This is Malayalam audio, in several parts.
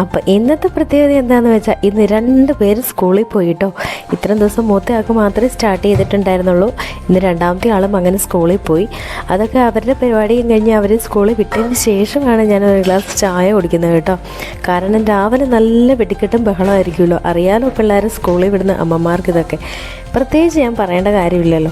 അപ്പോൾ ഇന്നത്തെ പ്രത്യേകത എന്താണെന്ന് വെച്ചാൽ ഇന്ന് രണ്ട് പേര് സ്കൂളിൽ പോയിട്ടോ. ഇത്രയും ദിവസം മൂത്ത ആൾക്ക് മാത്രമേ സ്റ്റാർട്ട് ചെയ്തിട്ടുണ്ടായിരുന്നുള്ളൂ. ഇന്ന് രണ്ടാമത്തെ ആളും അങ്ങനെ സ്കൂളിൽ പോയി. അതൊക്കെ അവരുടെ പരിപാടിയും കഴിഞ്ഞ് അവർ സ്കൂളിൽ വിട്ടതിന് ശേഷമാണ് ഞാൻ ഒരു ഗ്ലാസ് ചായ കുടിക്കുന്നത് കേട്ടോ. കാരണം രാവിലെ നല്ല വെടിക്കെട്ടും ബഹളമായിരിക്കുമല്ലോ. അറിയാലോ പിള്ളേരെ സ്കൂളിൽ വിടുന്ന അമ്മമാർക്ക് ഇതൊക്കെ. പ്രത്യേകിച്ച് ഞാൻ പറയേണ്ട കാര്യമില്ലല്ലോ.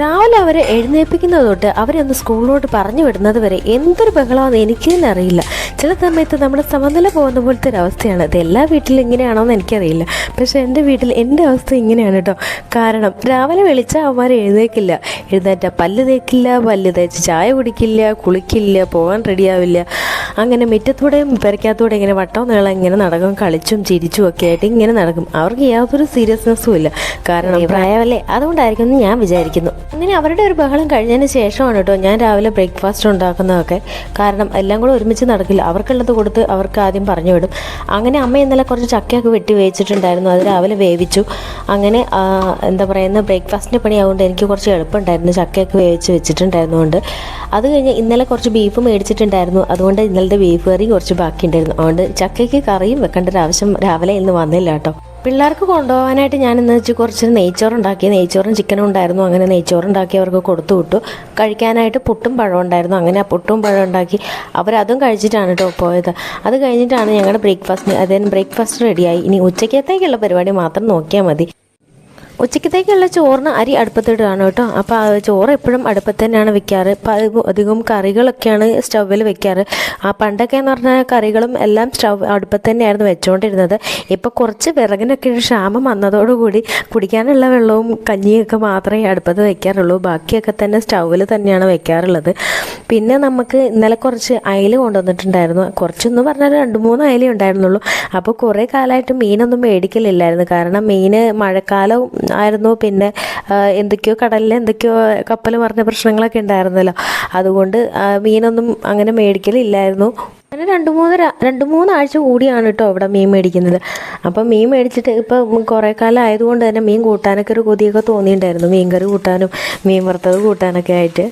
രാവിലെ അവരെ എഴുന്നേൽപ്പിക്കുന്നത് തൊട്ട് അവരെ ഒന്ന് സ്കൂളിലോട്ട് പറഞ്ഞു വിടുന്നത് വരെ എന്തൊരു ബഹളമാണെന്ന് എനിക്ക് തന്നെ അറിയില്ല ചില സമയത്ത് നമ്മുടെ സമനില പോകുന്ന പോലത്തെ ഒരു അവസ്ഥയാണ്. അത് എല്ലാ വീട്ടിലും ഇങ്ങനെയാണോ എന്ന് എനിക്കറിയില്ല. പക്ഷേ എന്റെ വീട്ടിൽ എന്റെ അവസ്ഥ ഇങ്ങനെയാണ് കേട്ടോ കാരണം രാവിലെ വിളിച്ചാൽ അവന്മാർ എഴുന്നേക്കില്ല. എഴുന്നേറ്റ പല്ല് തേക്കില്ല പല്ല് തേച്ച് ചായ കുടിക്കില്ല കുളിക്കില്ല പോകാൻ റെഡിയാവില്ല അങ്ങനെ മുറ്റത്തൂടെയും പെരയ്ക്കകത്തൂടെ ഇങ്ങനെ വട്ടം നീളം ഇങ്ങനെ നടക്കും കളിച്ചും ചിരിച്ചും ഒക്കെ ആയിട്ട് ഇങ്ങനെ നടക്കും. അവർക്ക് യാതൊരു സീരിയസ്നെസ്സും ഇല്ല. കാരണം പ്രായമല്ലേ? അതുകൊണ്ടായിരിക്കും എന്ന് ഞാൻ വിചാരിക്കുന്നു. അങ്ങനെ അവരുടെ ഒരു ബഹളം കഴിഞ്ഞതിന് ശേഷമാണ് കേട്ടോ ഞാൻ രാവിലെ ബ്രേക്ക്ഫാസ്റ്റ് ഉണ്ടാക്കുന്നതൊക്കെ. കാരണം എല്ലാം കൂടെ ഒരുമിച്ച് നടക്കില്ല. അവർക്കുള്ളത് കൊടുത്ത് അവർക്ക് ആദ്യം പറഞ്ഞു വിടും. അങ്ങനെ അമ്മ ഇന്നലെ കുറച്ച് ചക്കയൊക്കെ വെട്ടി വേവിച്ചിട്ടുണ്ടായിരുന്നു. അത് രാവിലെ വേവിച്ചു. അങ്ങനെ എന്താ പറയുന്ന ബ്രേക്ക്ഫാസ്റ്റിന്റെ പണിയായതുകൊണ്ട് എനിക്ക് കുറച്ച് എളുപ്പമുണ്ടായിരുന്നു ചക്കയൊക്കെ വേവിച്ച് വെച്ചിട്ടുണ്ടായിരുന്നുകൊണ്ട് അത് കഴിഞ്ഞ് ഇന്നലെ കുറച്ച് ബീഫ് മേടിച്ചിട്ടുണ്ടായിരുന്നു. അതുകൊണ്ട് ഇന്നലത്തെ ബീഫ് കറി കുറച്ച് ബാക്കിയുണ്ടായിരുന്നു. അതുകൊണ്ട് ചക്കയ്ക്ക് കറിയും വെക്കേണ്ട ഒരു ആവശ്യം രാവിലെ ഇന്ന് വന്നില്ല കേട്ടോ. പിള്ളേർക്ക് കൊണ്ടുപോകാനായിട്ട് ഞാൻ ഇന്ന് വെച്ച് കുറച്ച് നെയ്ച്ചോറ് ഉണ്ടാക്കി നെയ്ച്ചോറും ചിക്കനും ഉണ്ടായിരുന്നു. അങ്ങനെ നെയ്ച്ചോറ് ഉണ്ടാക്കി അവർക്ക് കൊടുത്തു വിട്ടു. കഴിക്കാനായിട്ട് പുട്ടും പഴം ഉണ്ടായിരുന്നു. അങ്ങനെ ആ പുട്ടും പഴം ഉണ്ടാക്കി അവരതും കഴിച്ചിട്ടാണ് കേട്ടോ പോയത്. അത് കഴിഞ്ഞിട്ടാണ് ഞങ്ങളുടെ ബ്രേക്ക്ഫാസ്റ്റ് അതായത് ബ്രേക്ക്ഫാസ്റ്റ് റെഡിയായി ഇനി ഉച്ചയ്ക്കത്തേക്കുള്ള പരിപാടി മാത്രം നോക്കിയാൽ മതി. ഉച്ചക്കത്തേക്കുള്ള ചോറിന് അരി അടുപ്പത്തിടുകയാണ് കേട്ടോ. അപ്പോൾ ചോറ് എപ്പോഴും അടുപ്പത്ത് തന്നെയാണ് വെക്കാറ്. ഇപ്പം അത് അധികം കറികളൊക്കെയാണ് സ്റ്റൗവിൽ വെക്കാറ്. ആ പണ്ടൊക്കെ എന്ന് പറഞ്ഞാൽ കറികളും എല്ലാം സ്റ്റവ് അടുപ്പത്ത് തന്നെയായിരുന്നു വെച്ചുകൊണ്ടിരുന്നത് ഇപ്പോൾ കുറച്ച് വിറകിനൊക്കെ ഒരു ക്ഷാമം വന്നതോടുകൂടി കുടിക്കാനുള്ള വെള്ളവും കഞ്ഞിയൊക്കെ മാത്രമേ അടുപ്പത്ത് വെക്കാറുള്ളൂ. ബാക്കിയൊക്കെ തന്നെ സ്റ്റൗവിൽ തന്നെയാണ് വെക്കാറുള്ളത്. പിന്നെ നമുക്ക് ഇന്നലെ കുറച്ച് അയല കൊണ്ടുവന്നിട്ടുണ്ടായിരുന്നു. കുറച്ചൊന്നും പറഞ്ഞാൽ രണ്ട് മൂന്ന് അയല ഉണ്ടായിരുന്നുള്ളൂ. അപ്പോൾ കുറേ കാലമായിട്ട് മീനൊന്നും മേടിക്കലില്ലായിരുന്നു. കാരണം മീൻ മഴക്കാലം ആയിരുന്നു. പിന്നെ എന്തൊക്കെയോ കടലിൽ എന്തൊക്കെയോ കപ്പൽ മറിഞ്ഞ പ്രശ്നങ്ങളൊക്കെ ഉണ്ടായിരുന്നല്ലോ. അതുകൊണ്ട് മീനൊന്നും അങ്ങനെ മേടിക്കലില്ലായിരുന്നു. അങ്ങനെ രണ്ട് മൂന്ന് രണ്ട് മൂന്നാഴ്ച കൂടിയാണ് കേട്ടോ അവിടെ മീൻ മേടിക്കുന്നത്. അപ്പം മീൻ മേടിച്ചിട്ട് ഇപ്പം കുറേ കാലം ആയതുകൊണ്ട് തന്നെ മീൻ കൂട്ടാനൊക്കെ ഒരു കൊതിയൊക്കെ തോന്നിയിട്ടുണ്ടായിരുന്നു. മീൻ കറി കൂട്ടാനും മീൻ വറുത്തത് കൂട്ടാനൊക്കെ ആയിട്ട്.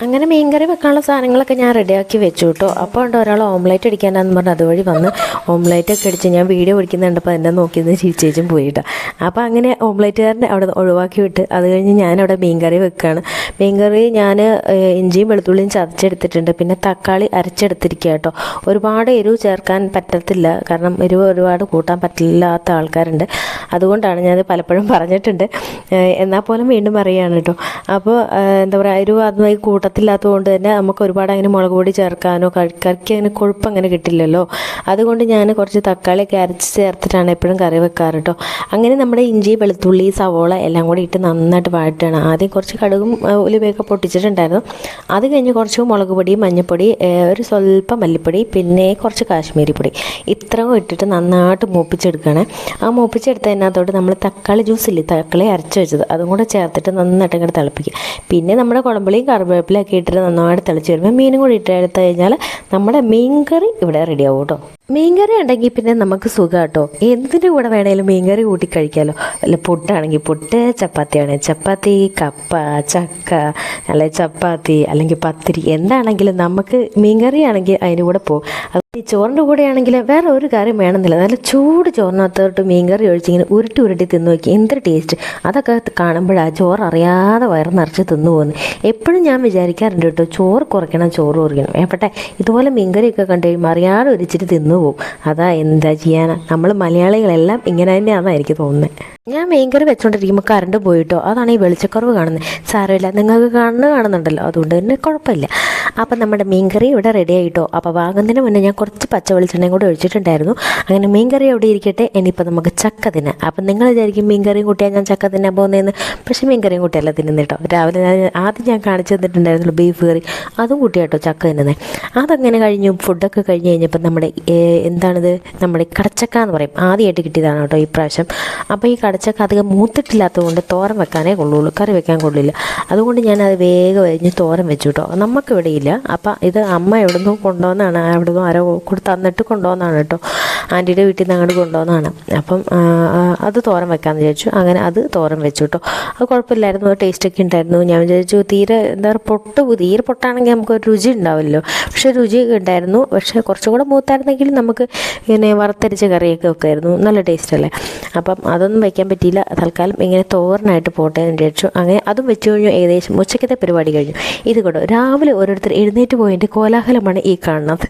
അങ്ങനെ മീൻകറി വെക്കാനുള്ള സാധനങ്ങളൊക്കെ ഞാൻ റെഡിയാക്കി വെച്ചു കേട്ടോ അപ്പോൾ ഉണ്ട് ഒരാൾ ഓംലേറ്റ് അടിക്കാനാന്ന് പറഞ്ഞ് അതുവഴി വന്ന് ഓംലേറ്റ് ഒക്കെ അടിച്ച് ഞാൻ വീഡിയോ പിടിക്കുന്നുണ്ടപ്പോൾ എന്നെ നോക്കിയെന്ന് ചിരിച്ചേച്ചും പോയിട്ടോ. അപ്പോൾ അങ്ങനെ ഓംലേറ്റുകാരനെ അവിടെ ഒഴിവാക്കി വിട്ട് അത് കഴിഞ്ഞ് ഞാനവിടെ അവിടെ മീൻകറി വെക്കുകയാണ് മീൻകറി ഞാൻ ഏഹ്, ഇഞ്ചിയും വെളുത്തുള്ളിയും ചതച്ചെടുത്തിട്ടുണ്ട്. പിന്നെ തക്കാളി അരച്ചെടുത്തിരിക്കുക കേട്ടോ ഒരുപാട് എരിവ് ചേർക്കാൻ പറ്റത്തില്ല. കാരണം എരിവ് ഒരുപാട് കൂട്ടാൻ പറ്റില്ലാത്ത ആൾക്കാരുണ്ട്. അതുകൊണ്ടാണ് ഞാൻ പലപ്പോഴും പറഞ്ഞിട്ടുണ്ട്. എന്നാൽ പോലും വീണ്ടും പറയുകയാണ് കേട്ടോ. അപ്പോൾ എന്താ പറയുക ഒരു അത് ഈ കൂട്ടത്തില്ലാത്തത് കൊണ്ട് തന്നെ നമുക്ക് ഒരുപാട് അങ്ങനെ മുളക് പൊടി ചേർക്കാനോ കറി- കറിക്ക് അങ്ങനെ കൊഴുപ്പ് അങ്ങനെ കിട്ടില്ലല്ലോ. അതുകൊണ്ട് ഞാൻ കുറച്ച് തക്കാളിയൊക്കെ അരച്ച് ചേർത്തിട്ടാണ് എപ്പോഴും കറി വെക്കാറ് കേട്ടോ. അങ്ങനെ നമ്മുടെ ഇഞ്ചി വെളുത്തുള്ളി സവോള എല്ലാം കൂടി ഇട്ട് നന്നായിട്ട് വഴറ്റുകയാണ് ആദ്യം കുറച്ച് കടുകും ഉലുവയൊക്കെ പൊട്ടിച്ചിട്ടുണ്ടായിരുന്നു. അത് കഴിഞ്ഞ് കുറച്ച് മുളക് പൊടി മഞ്ഞൾപ്പൊടി ഒരു സ്വല്പം മല്ലിപ്പൊടി പിന്നെ കുറച്ച് കാശ്മീരി പൊടി. ഇത്രയും ഇട്ടിട്ട് നന്നായിട്ട് മൂപ്പിച്ചെടുക്കുകയാണ്. ആ മൂപ്പിച്ചെടുത്തതിനകത്തോട്ട് നമ്മൾ തക്കാളി ജ്യൂസ് ഇല്ലേ തക്കാളി അരച്ച് വെച്ചത്. അതും കൂടെ ചേർത്തിട്ട് നന്നായിട്ട് ഇങ്ങനെ തിളപ്പിക്കുക. പിന്നെ നമ്മുടെ കുളമ്പളിയും കറിവേപ്പിലൊക്കെ ഇട്ടിട്ട് നന്നായിട്ട് തിളച്ച് വരുമ്പോൾ മീനും കൂടി ഇട്ട് എടുത്തു കഴിഞ്ഞാൽ നമ്മുടെ മീൻ കറി ഇവിടെ റെഡി ആവും കേട്ടോ. മീൻകറി ഉണ്ടെങ്കിൽ പിന്നെ നമുക്ക് സുഖം കേട്ടോ എന്തിന്റെ കൂടെ വേണേലും മീൻകറി കൂട്ടി കഴിക്കാമല്ലോ അല്ല പുട്ടാണെങ്കിൽ പുട്ട് ചപ്പാത്തിയാണ് ചപ്പാത്തി കപ്പ ചക്ക അല്ലെ ചപ്പാത്തി അല്ലെങ്കിൽ പത്തിരി എന്താണെങ്കിലും നമുക്ക് മീൻകറി ആണെങ്കിൽ അതിന്റെ കൂടെ പോകും അത് ഈ ചോറിന്റെ കൂടെ ആണെങ്കിൽ വേറെ ഒരു കാര്യം വേണമെന്നില്ല. നല്ല ചൂട് ചോറിനകത്തോട്ട് മീൻകറി ഒഴിച്ച് ഇങ്ങനെ ഉരുട്ടി ഉരുട്ടി തിന്നു നോക്കി. എന്തൊരു ടേസ്റ്റ്. അതൊക്കെ കാണുമ്പോഴാ ചോറ് അറിയാതെ വയറ് നിറച്ച് തിന്നു പോകുന്നു. എപ്പോഴും ഞാൻ വിചാരിക്കാറുണ്ട് കേട്ടോ ചോറ് കുറയ്ക്കണം ചോറ് കുറയ്ക്കണം. ഏപ്പട്ടെ ഇതുപോലെ മീൻകറിയൊക്കെ കണ്ടു കഴിയുമ്പോൾ അറിയാതെ ഒരിച്ചിരി തിന്നു പോകും അതാ എന്താ ചെയ്യാനാ? നമ്മൾ മലയാളികളെല്ലാം ഇങ്ങനെ തന്നെയാണെന്നാണ് എനിക്ക് തോന്നുന്നത് ഞാൻ മീൻകറി വെച്ചുകൊണ്ടിരിക്കുമ്പോൾ കറണ്ട് പോയിട്ടോ? അതാണ് ഈ വെളിച്ചക്കുറവ് കാണുന്നത് സാരമില്ല നിങ്ങൾക്ക് കാണുന്നത് കാണുന്നുണ്ടല്ലോ. അതുകൊണ്ട് തന്നെ കുഴപ്പമില്ല. അപ്പം നമ്മുടെ മീൻകറി ഇവിടെ റെഡി ആയിട്ടോ? അപ്പോൾ വാങ്ങുന്നതിന് മുന്നേ ഞാൻ കുറച്ച് പച്ച വെളിച്ചെണ്ണയും കൂടെ ഒഴിച്ചിട്ടുണ്ടായിരുന്നു. അങ്ങനെ മീൻ കറി അവിടെ ഇരിക്കട്ടെ? ഇനിയിപ്പോൾ നമുക്ക് ചക്ക തിന്നാം. അപ്പം നിങ്ങൾ വിചാരിക്കും മീൻകറിയും കൂട്ടിയാൽ ഞാൻ ചക്ക തിന്നാൻ പോകുന്നതെന്ന് പക്ഷേ മീൻ മീൻകറിയും കൂട്ടിയല്ല തിന്നുന്നത് കേട്ടോ. രാവിലെ ഞാൻ ആദ്യം ഞാൻ കാണിച്ചു തന്നിട്ടുണ്ടായിരുന്നുള്ളൂ ബീഫ് കറി. അതും കൂട്ടിയാട്ടോ ചക്ക തിന്നുന്നത് അതങ്ങനെ കഴിഞ്ഞു. ഫുഡൊക്കെ കഴിഞ്ഞ് കഴിഞ്ഞപ്പോൾ നമ്മുടെ എന്താണിത്? നമ്മുടെ കടച്ചക്ക എന്ന് പറയും. ആദ്യമായിട്ട് കിട്ടിയതാണ് കേട്ടോ ഈ പ്രാവശ്യം. അപ്പോൾ ഈ കടച്ചക്ക അധികം മൂത്തിട്ടില്ലാത്തതുകൊണ്ട് തോരൻ വെക്കാനേ കൊള്ളുള്ളൂ. കറി വെക്കാൻ കൊള്ളില്ല. അതുകൊണ്ട് ഞാൻ അത് വേഗം അരിഞ്ഞ് തോരൻ വെച്ചു കേട്ടോ. നമുക്ക് ഇവിടെ ഇല്ല. അപ്പം ഇത് അമ്മ എവിടെ നിന്നും കൊണ്ടുവന്നാണ്. എവിടെ നിന്നും ആരോ കൊടുത്ത് തന്നിട്ട് കൊണ്ടുവന്നാണ് കേട്ടോ. ആന്റിയുടെ വീട്ടിൽ നിന്ന് അങ്ങോട്ട് കൊണ്ടുവന്നാണ്. അപ്പം അത് തോരൻ വെക്കാമെന്ന് വിചാരിച്ചു. അങ്ങനെ അത് തോരൻ വെച്ചു കേട്ടോ. അത് കുഴപ്പമില്ലായിരുന്നു. ടേസ്റ്റൊക്കെ ഉണ്ടായിരുന്നു. ഞാൻ വിചാരിച്ചു തീരെ എന്താ പറയുക പൊട്ട് തീരെ പൊട്ടാണെങ്കിൽ നമുക്ക് ഒരു രുചി ഉണ്ടാവില്ലല്ലോ. പക്ഷേ രുചി ഉണ്ടായിരുന്നു. പക്ഷേ കുറച്ചും കൂടെ മൂത്തായിരുന്നെങ്കിൽ നമുക്ക് ഇങ്ങനെ വറുത്തരിച്ച കറിയൊക്കെ വെക്കായിരുന്നു. നല്ല ടേസ്റ്റ് അല്ലേ? അപ്പം അതൊന്നും വയ്ക്കാൻ പറ്റിയില്ല. തൽക്കാലം ഇങ്ങനെ തോരനായിട്ട് പോട്ടെ എന്ന് വിചാരിച്ചു. അങ്ങനെ അതും വെച്ചു കഴിഞ്ഞു. ഏകദേശം ഉച്ചക്കത്തെ പരിപാടി കഴിഞ്ഞു. ഇത് കൊണ്ടോ? രാവിലെ ഓരോരുത്തർ എഴുന്നേറ്റ് പോയതിന്റെ കോലാഹലമാണ് ഈ കാണുന്നത്.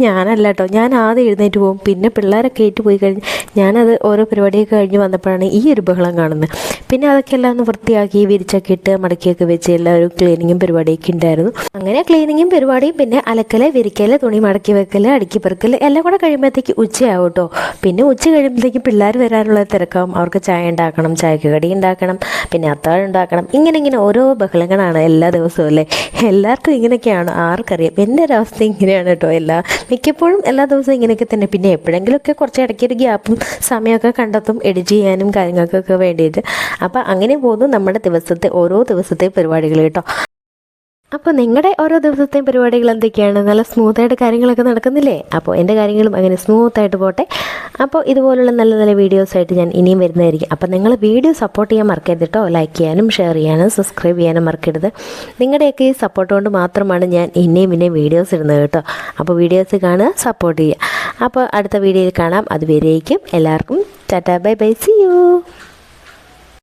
ഞാനല്ല കേട്ടോ. ഞാൻ ആദ്യം എഴുന്നേറ്റ് പോകും. പിന്നെ പിള്ളേരൊക്കെ ഏറ്റു പോയി കഴിഞ്ഞ് ഞാനത് ഓരോ പരിപാടിയൊക്കെ കഴിഞ്ഞ് വന്നപ്പോഴാണ് ഈ ഒരു ബഹളം കാണുന്നത്. പിന്നെ അതൊക്കെ എല്ലാം ഒന്ന് വൃത്തിയാക്കി വിരിച്ചൊക്കെ ഇട്ട് മടക്കിയൊക്കെ വെച്ച് എല്ലാവരും ക്ലീനിങ്ങും പരിപാടിയൊക്കെ ഉണ്ടായിരുന്നു. അങ്ങനെ ക്ലീനിങ്ങും പരിപാടിയും പിന്നെ അലക്കൽ വിരിക്കൽ തുണി മടക്കി വെക്കൽ അടുക്കി പെറുക്കൽ എല്ലാം കൂടെ കഴിയുമ്പോഴത്തേക്ക് ഉച്ചയാവും കേട്ടോ. പിന്നെ ഉച്ച കഴിയുമ്പോഴത്തേക്ക് പിള്ളേർ വരാനുള്ള തിരക്കാവും. അവർക്ക് ചായ ഉണ്ടാക്കണം ചായക്ക് കടി ഉണ്ടാക്കണം പിന്നെ അത്താഴം ഉണ്ടാക്കണം. ഇങ്ങനെ ഇങ്ങനെ ഓരോ ബഹളങ്ങളാണ് എല്ലാ ദിവസവും അല്ലേ? എല്ലാവർക്കും ഇങ്ങനെയൊക്കെയാണ് ആർക്കറിയാം. എന്റെ ഒരു അവസ്ഥ ഇങ്ങനെയാണ് കേട്ടോ എല്ലാ മിക്കപ്പോഴും എല്ലാ ദിവസവും ഇങ്ങനെയൊക്കെ തന്നെ. പിന്നെ എപ്പോഴെങ്കിലുമൊക്കെ കുറച്ച് ഇടയ്ക്ക് ഒരു ഗ്യാപ്പും സമയമൊക്കെ കണ്ടെത്തും എഡിറ്റ് ചെയ്യാനും കാര്യങ്ങൾക്കൊക്കെ വേണ്ടിയിട്ട്. അപ്പോൾ അങ്ങനെ പോകുന്നു നമ്മുടെ ദിവസത്തെ ഓരോ ദിവസത്തെ പരിപാടികൾ കേട്ടോ. അപ്പോൾ നിങ്ങളുടെ ഓരോ ദിവസത്തെയും പരിപാടികൾ എന്തൊക്കെയാണ്? നല്ല സ്മൂത്തായിട്ട് കാര്യങ്ങളൊക്കെ നടക്കുന്നില്ലേ? അപ്പോൾ എന്റെ കാര്യങ്ങളും അങ്ങനെ സ്മൂത്ത് ആയിട്ട് പോട്ടെ. അപ്പോൾ ഇതുപോലുള്ള നല്ല നല്ല വീഡിയോസായിട്ട് ഞാൻ ഇനിയും വരുന്നതായിരിക്കും. അപ്പോൾ നിങ്ങൾ വീഡിയോ സപ്പോർട്ട് ചെയ്യാൻ മറക്കരുത് കേട്ടോ ലൈക്ക് ചെയ്യാനും ഷെയർ ചെയ്യാനും സബ്സ്ക്രൈബ് ചെയ്യാനും മറക്കരുത്. നിങ്ങളുടെയൊക്കെ ഈ സപ്പോർട്ട് കൊണ്ട് മാത്രമാണ് ഞാൻ ഇനിയും ഇനിയും വീഡിയോസ് ഇടുന്നത് കേട്ടോ അപ്പോൾ വീഡിയോസ് കാണുക സപ്പോർട്ട് ചെയ്യുക. അപ്പോൾ അടുത്ത വീഡിയോയിൽ കാണാം. അതുവരേക്കും എല്ലാവർക്കും tata bye bye. See you